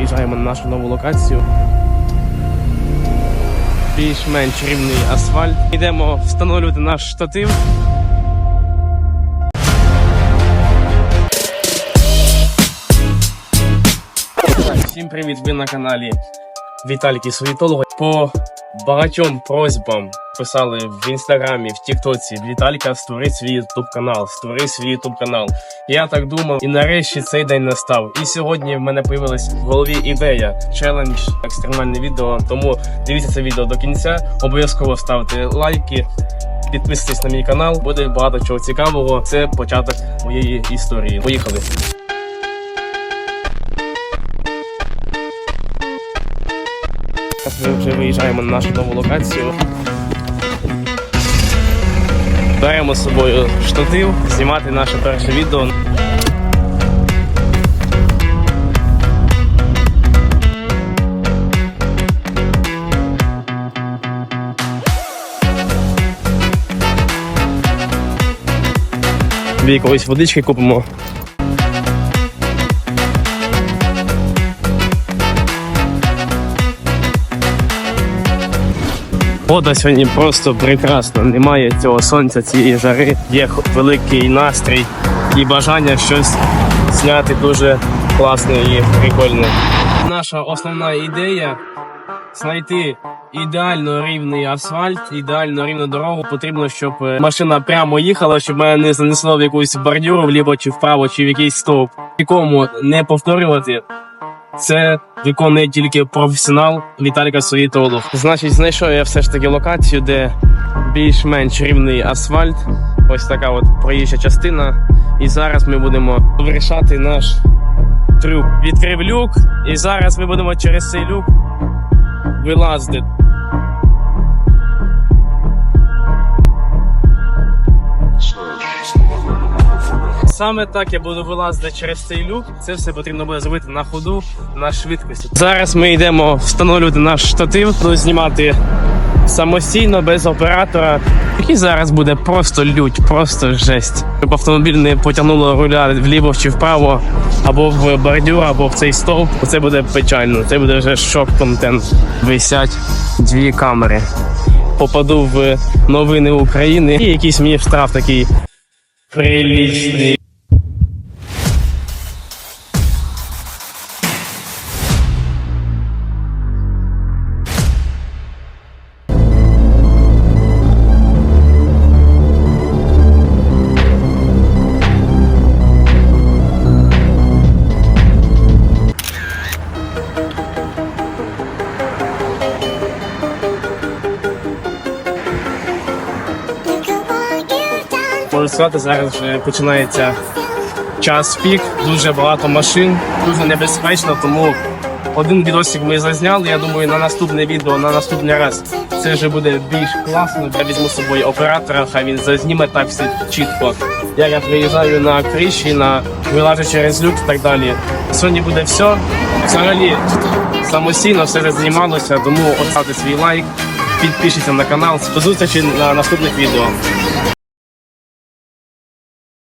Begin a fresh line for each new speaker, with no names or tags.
виїжджаємо на нашу нову локацію. Більш-менш рівний асфальт. Йдемо встановлювати наш штатив. Всім привіт! Ви на каналі Віталіки Суєтолога. По багатьом просьбам писали в інстаграмі, в Тіктоці Віталіка, створи свій ютуб канал, створи свій ютуб канал. Я так думав, і нарешті цей день настав. І сьогодні в мене появилась в голові ідея, челендж, екстремальне відео. Тому дивіться це відео до кінця. Обов'язково ставте лайки. Підписуйтесь на мій канал, буде багато чого цікавого. Це початок моєї історії. Поїхали! Ми вже виїжджаємо на нашу нову локацію. Беремо з собою штатив, знімати наше перше відео. Дві якоїсь водички купимо. Вода сьогодні просто прекрасна. Немає цього сонця, цієї жари. Є великий настрій і бажання щось зняти дуже класне і прикольне. Наша основна ідея знайти ідеально рівний асфальт, ідеально рівну дорогу. Потрібно, щоб е, машина прямо їхала, щоб мене не занесло в якусь бордюру вліво чи вправо, чи в якийсь стовп. Нікому не повторювати. Це виконує тільки професіонал Віталіка Суїтолов. Значить, знайшов я все ж таки локацію, де більш-менш рівний асфальт. Ось така от проїжджа частина. І зараз ми будемо вирішати наш трюк. Відкрив люк, і зараз ми будемо через цей люк вилазити. Саме так я буду вилазити через цей люк. Це все потрібно буде зробити на ходу, на швидкості. Зараз ми йдемо встановлювати наш штатив, буду знімати самостійно, без оператора. Який зараз буде просто лють, просто жесть. Щоб автомобіль не потягнуло руля вліво чи вправо, або в бордюр, або в цей стовп. Це буде печально. Це буде вже шок-контент. Висять дві камери. Попаду в новини України. І якийсь мені штраф такий прилічний. Можу сказати, зараз вже починається час пік, дуже багато машин, дуже небезпечно, тому один відосик ми зазняли. Я думаю, на наступне відео, на наступний раз це вже буде більш класно. Я візьму з собою оператора, хай він зазніме так все чітко. Як я приїжджаю на криші, на вилажу через люк і так далі. Сьогодні буде все. Взагалі самостійно все вже знімалося, тому оставте свій лайк, підпишіться на канал. До зустрічі на наступних відео.